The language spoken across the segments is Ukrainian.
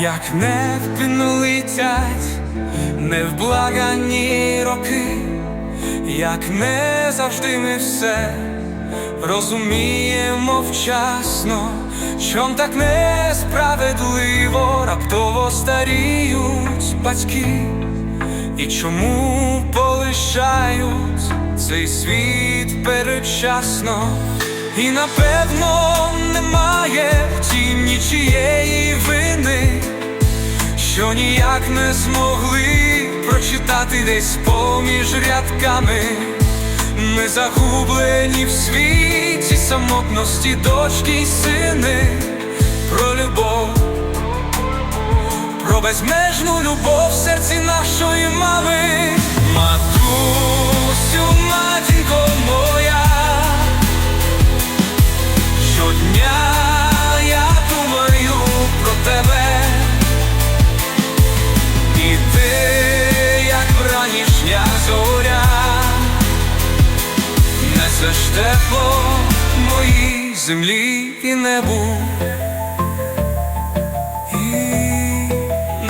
як невпинно летять невблаганні роки, як не завжди ми все розуміємо вчасно, чом так несправедливо раптово старіють батьки, і чому полишають цей світ передчасно, і напевно немає в тім нічієї вини, що ніяк не змогли прочитати десь поміж рядками. Ми загублені в світі самотності, дочки й сини, про любов, про безмежну любов в серці нашої мами, матусю, матінко несеш тепло моїй землі і небу, і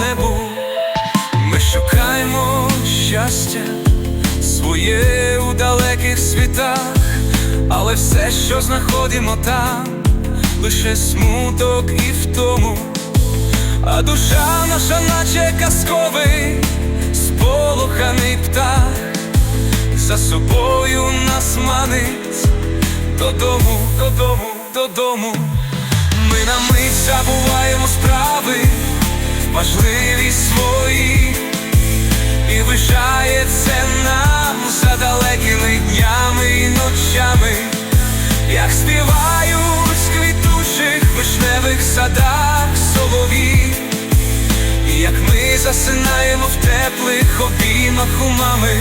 небу. Ми шукаємо щастя своє у далеких світах, але все, що знаходимо там, лише смуток і втому, а душа наша, наче казковий, сполоханий птах за собою нас манить додому, додому, додому. Ми на мить забуваємо справи, важливі свої, і лишається нам за далекими днями і ночами, як співають в квітучих вишневих садах солові, як ми засинаємо в теплих обіймах у мами.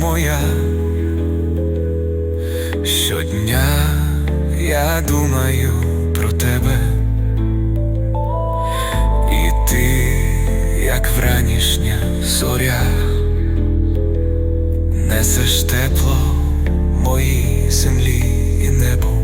Моя, щодня я думаю про тебе, і ти, як вранішня зоря, несеш тепло моїй землі і небу.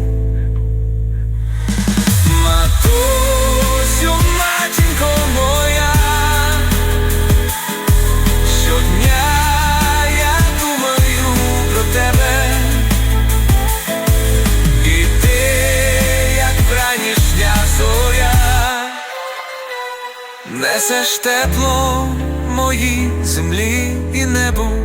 Несеш тепло моїй землі і небу.